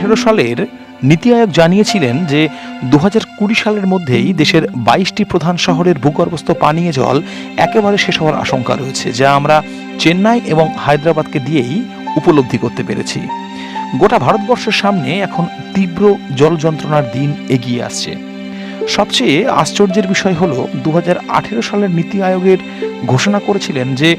আঠেরো সালের নীতি আয়োগ জানিয়েছিলেন যে দু সালের মধ্যেই দেশের বাইশটি প্রধান শহরের ভূগর্ভস্থ পানীয় জল একেবারে শেষ হওয়ার আশঙ্কা রয়েছে, যা আমরা চেন্নাই এবং হায়দ্রাবাদকে দিয়েই উপলব্ধি করতে পেরেছি। গোটা ভারতবর্ষের সামনে এখন তীব্র জল যন্ত্রণার দিন এগিয়ে আসছে। সবচেয়ে আশ্চর্যের বিষয় হলো দু সালের নীতি আয়োগের ঘোষণা করেছিলেন যে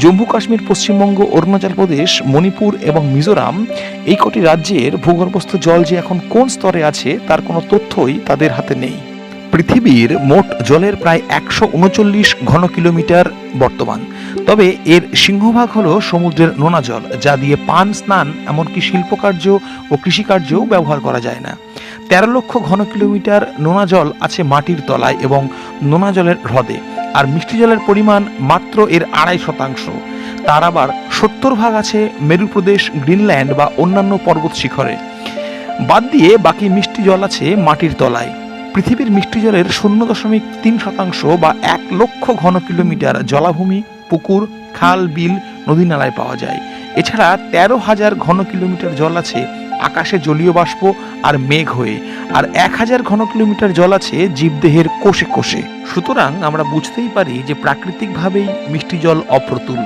জম্মু কাশ্মীর, পশ্চিমবঙ্গ, অরুণাচল প্রদেশ, মণিপুর এবং মিজোরাম এই কটি রাজ্যের ভূগর্ভস্থ জল যে এখন কোন স্তরে আছে তার কোনো তথ্যই তাদের হাতে নেই। পৃথিবীর মোট জলের প্রায় একশো উনচল্লিশ ঘন কিলোমিটার বর্তমান। তবে এর সিংহভাগ হল সমুদ্রের নোনা জল, যা দিয়ে পান, স্নান, এমনকি শিল্পকার্য ও কৃষিকার্যও ব্যবহার করা যায় না। তেরো লক্ষ ঘন কিলোমিটার নোনা জল আছে মাটির তলায় এবং নোনা জলের হ্রদে। আর মিষ্টি জলের পরিমাণ মাত্র এর আড়াই শতাংশ। তার আবার সত্তর ভাগ আছে মেরু প্রদেশ, গ্রিনল্যান্ড বা অন্যান্য পর্বত শিখরে। বাদ দিয়ে বাকি মিষ্টি জল আছে মাটির তলায়। পৃথিবীর মিষ্টি জলের শূন্য দশমিক তিন শতাংশ বা এক লক্ষ ঘন কিলোমিটার জলাভূমি, পুকুর, খাল, বিল, নদী নালায় পাওয়া যায়। এছাড়া তেরো হাজার ঘন কিলোমিটার জল আছে আকাশে জলীয় বাষ্প আর মেঘ হয়ে। আর এক হাজার ঘন কিলোমিটার জল আছে জীবদেহের কোষে কোষে। সুতরাং আমরা বুঝতেই পারি যে প্রাকৃতিকভাবেই মিষ্টি জল অপ্রতুল।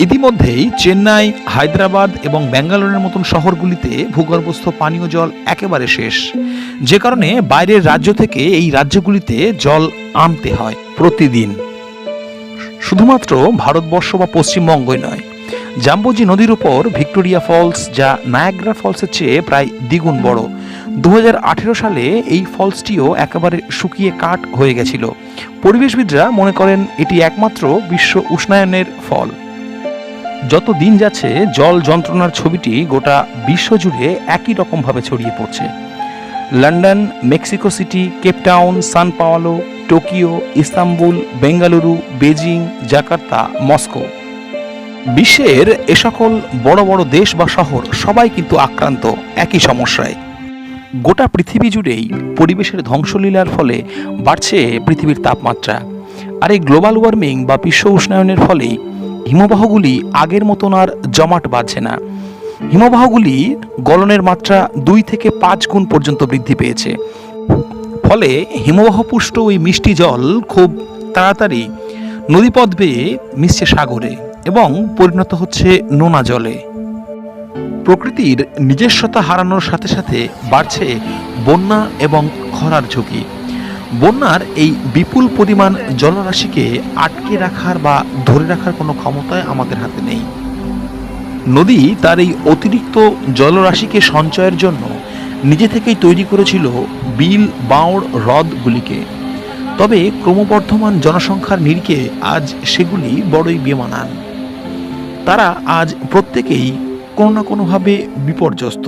ইতিমধ্যেই চেন্নাই, হায়দ্রাবাদ এবং ব্যাঙ্গালোরের মতন শহরগুলিতে ভূগর্ভস্থ পানীয় জল একেবারে শেষ। যে কারণে বাইরের রাজ্য থেকে এই রাজ্যগুলিতে জল আনতে হয় প্রতিদিন। শুধুমাত্র ভারতবর্ষ বা পশ্চিমবঙ্গই নয়, জাম্বোজি নদীর উপর ভিক্টোরিয়া ফলস যা নায়াগ্রা ফলসের চেয়ে প্রায় দ্বিগুণ বড়। দু হাজার আঠেরো সালে এই ফলসটিও একেবারে শুকিয়ে কাঠ হয়ে গেছিল। পরিবেশবিদরা মনে করেন এটি একমাত্র বিশ্ব উষ্ণায়নের ফল। যত দিন যাচ্ছে, জল যন্ত্রণার ছবিটি গোটা বিশ্ব জুড়ে একই রকমভাবে ছড়িয়ে পড়ছে। London, Mexico City Cape Town Sao Paulo, Tokyo, Istanbul, Bengaluru Beijing Jakarta, Moscow. বিশ্বের এ সকল বড় বড় দেশ বা শহর সবাই কিন্তু আক্রান্ত। একই সমস্যায়। গোটা পৃথিবী জুড়েই পরিবেশের ধ্বংসলীলার ফলে বাড়ছে পৃথিবীর তাপমাত্রা। আর এই গ্লোবাল ওয়ার্মিং বা বিশ্ব উষ্ণায়নের ফলেই হিমবাহগুলি আগের মতন আর জমাট বাঁধছে না। হিমবাহগুলি গলনের মাত্রা দুই থেকে পাঁচ গুণ পর্যন্ত বৃদ্ধি পেয়েছে। ফলে হিমবাহপুষ্ট ওই মিষ্টি জল খুব তাড়াতাড়ি নদীপথ বেয়ে মিশছে সাগরে এবং পরিণত হচ্ছে নোনা জলে। প্রকৃতির নিজস্বতা হারানোর সাথে সাথে বাড়ছে বন্যা এবং খরার ঝুঁকি। বন্যার এই বিপুল পরিমাণ জলরাশিকে আটকে রাখার বা ধরে রাখার কোনো ক্ষমতায় আমাদের হাতে নেই। নদী তার এই অতিরিক্ত জলরাশিকে সঞ্চয়ের জন্য নিজে থেকেই তৈরি করেছিল বিল বাঁওড় হ্রদগুলিকে। তবে ক্রমবর্ধমান জনসংখ্যার নিরিখে আজ সেগুলি বড়ই বেমানান। তারা আজ প্রত্যেকেই কোনো না কোনোভাবে বিপর্যস্ত।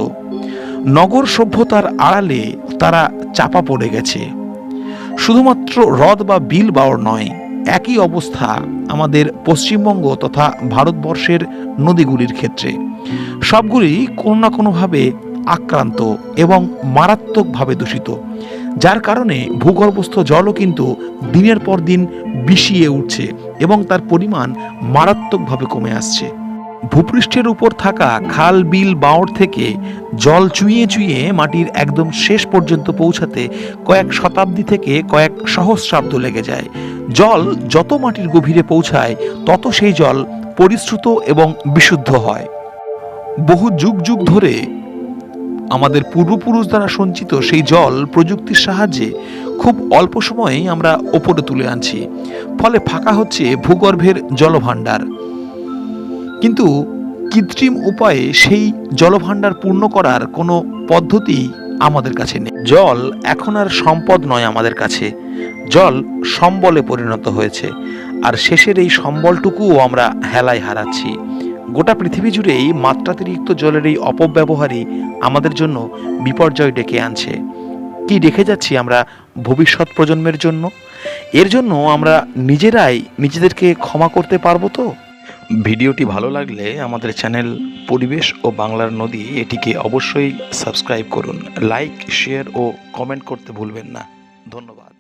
নগর সভ্যতার আড়ালে তারা চাপা পড়ে গেছে। শুধুমাত্র হ্রদ বা বিল বাওর নয়, একই অবস্থা আমাদের পশ্চিমবঙ্গ তথা ভারতবর্ষের নদীগুলির ক্ষেত্রে। সবগুলি কোনো না কোনোভাবে আক্রান্ত এবং মারাত্মকভাবে দূষিত, যার কারণে ভূগর্ভস্থ জলও কিন্তু দিনের পর দিন বিষিয়ে উঠছে এবং তার পরিমাণ মারাত্মকভাবে কমে আসছে। ভূপৃষ্ঠের উপর থাকা খাল, বিল বাঁওড় থেকে জল চুইয়ে চুইয়ে মাটির একদম শেষ পর্যন্ত পৌঁছাতে কয়েক শতাব্দী থেকে কয়েক সহস্রাব্দ লেগে যায়। জল যত মাটির গভীরে পৌঁছায়, তত সেই জল পরিশ্রুত এবং বিশুদ্ধ হয়। বহু যুগ যুগ ধরে আমাদের পূর্বপুরুষ দ্বারা সঞ্চিত সেই জল প্রযুক্তির সাহায্যে খুব অল্প সময়েই আমরা ওপরে তুলে আনছি। ফলে ফাঁকা হচ্ছে ভূগর্ভের জলভাণ্ডার। কিন্তু কৃত্রিম উপায়ে সেই জলভাণ্ডার পূর্ণ করার কোনো পদ্ধতি আমাদের কাছে নেই। জল এখন আর সম্পদ নয় আমাদের কাছে। জল সম্বলে পরিণত হয়েছে, আর শেষের এই সম্বলটুকুও আমরা হেলায় হারাচ্ছি। গোটা পৃথিবী জুড়েই মাত্রাতিরিক্ত জলের এই অপব্যবহারই আমাদের জন্য বিপর্যয় ডেকে আনছে। কি রেখে যাচ্ছি আমরা ভবিষ্যৎ প্রজন্মের জন্য? এর জন্য আমরা নিজেরাই নিজেদেরকে ক্ষমা করতে পারব তো? ভিডিওটি ভালো লাগলে আমাদের চ্যানেল পরিবেশ ও বাংলার নদী এটিকে অবশ্যই সাবস্ক্রাইব করুন, লাইক, শেয়ার ও কমেন্ট করতে ভুলবেন না। ধন্যবাদ।